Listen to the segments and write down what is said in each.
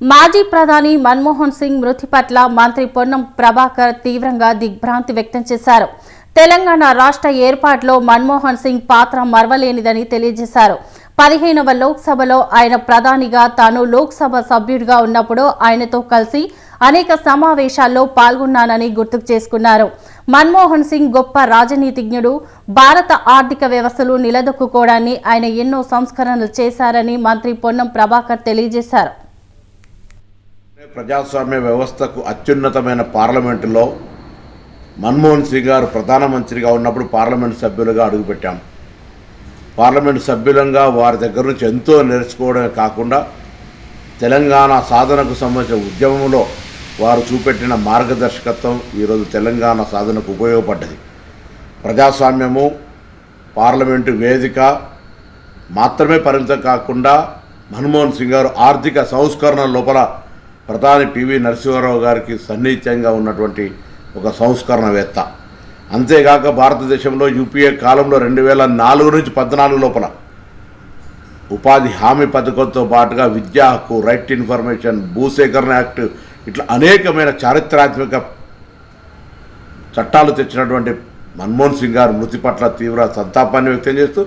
మాజీ ప్రధాని మన్మోహన్ సింగ్ మృతి పట్ల మంత్రి పొన్నం ప్రభాకర్ తీవ్రంగా దిగ్భ్రాంతి వ్యక్తం చేశారు. తెలంగాణ రాష్ట్ర ఏర్పాటులో మన్మోహన్ సింగ్ పాత్ర మరవలేనిదని తెలియజేశారు. పదిహేనవ లోక్సభలో ఆయన ప్రధానిగా తాను లోక్సభ సభ్యుడిగా ఉన్నప్పుడు ఆయనతో కలిసి అనేక సమావేశాల్లో పాల్గొన్నానని గుర్తుకు చేసుకున్నారు. మన్మోహన్ సింగ్ గొప్ప రాజనీతిజ్ఞుడు భారత ఆర్థిక వ్యవస్థలు నిలదొక్కుకోవడాన్ని ఆయన ఎన్నో సంస్కరణలు చేశారని మంత్రి పొన్నం ప్రభాకర్ తెలియజేశారు. ప్రజాస్వామ్య వ్యవస్థకు అత్యున్నతమైన పార్లమెంటులో మన్మోహన్ సింగ్ గారు ప్రధానమంత్రిగా ఉన్నప్పుడు పార్లమెంట్ సభ్యులుగా అడుగుపెట్టాం. పార్లమెంట్ సభ్యులంగా వారి దగ్గర నుంచి ఎంతో నేర్చుకోవడమే కాకుండా తెలంగాణ సాధనకు సంబంధించిన ఉద్యమంలో వారు చూపెట్టిన మార్గదర్శకత్వం ఈరోజు తెలంగాణ సాధనకు ఉపయోగపడ్డది. ప్రజాస్వామ్యము పార్లమెంటు వేదిక మాత్రమే పరిమితం కాకుండా మన్మోహన్ సింగ్ గారు ఆర్థిక సంస్కరణ లోపల ప్రధాని పివి నరసింహారావు గారికి సన్నిహితంగా ఉన్నటువంటి ఒక సంస్కరణవేత్త. అంతేగాక భారతదేశంలో యూపీఏ కాలంలో రెండు వేల నాలుగు నుంచి పద్నాలుగు లోపల ఉపాధి హామీ పథకంతో పాటుగా విద్యా హక్కు రైట్ ఇన్ఫర్మేషన్ భూసేకరణ యాక్ట్ ఇట్లా అనేకమైన చారిత్రాత్మక చట్టాలు తెచ్చినటువంటి మన్మోహన్ సింగ్ గారు మృతి పట్ల తీవ్ర సంతాపాన్ని వ్యక్తం చేస్తూ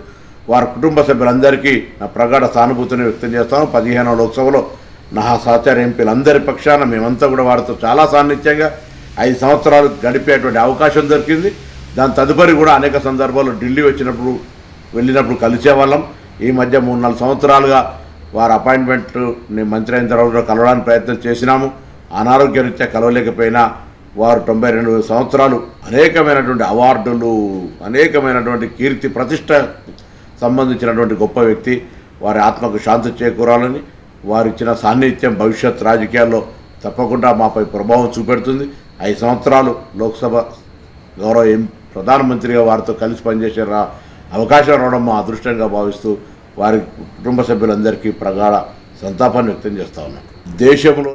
వారి కుటుంబ సభ్యులందరికీ నా ప్రగాఢ సానుభూతిని వ్యక్తం చేస్తాను. పదిహేనవ లోక్సభలో నా సహచార ఎంపీలందరి పక్షాన మేమంతా కూడా వారితో చాలా సాన్నిధ్యంగా ఐదు సంవత్సరాలు గడిపేటువంటి అవకాశం దొరికింది. దాని తదుపరి కూడా అనేక సందర్భాల్లో ఢిల్లీ వచ్చినప్పుడు వెళ్ళినప్పుడు కలిసేవాళ్ళం. ఈ మధ్య మూడు నాలుగు సంవత్సరాలుగా వారి అపాయింట్మెంట్ నేను మంత్రి అయిన తర్వాత కలవడానికి ప్రయత్నం చేసినాము. అనారోగ్యరీత్యా కలవలేకపోయినా వారు తొంభై రెండు సంవత్సరాలు అనేకమైనటువంటి అవార్డులు అనేకమైనటువంటి కీర్తి ప్రతిష్ట సంబంధించినటువంటి గొప్ప వ్యక్తి. వారి ఆత్మకు శాంతి చేకూరాలని వారు ఇచ్చిన సాన్నిధ్యం భవిష్యత్ రాజకీయాల్లో తప్పకుండా మాపై ప్రభావం చూపెడుతుంది. ఐదు సంవత్సరాలు లోక్సభ గౌరవ ఎం ప్రధానమంత్రిగా వారితో కలిసి పనిచేసే రా అవకాశం రావడం మా అదృష్టంగా భావిస్తూ వారి కుటుంబ సభ్యులందరికీ ప్రగాఢ సంతాపాన్ని వ్యక్తం చేస్తా ఉన్నాం. దేశంలో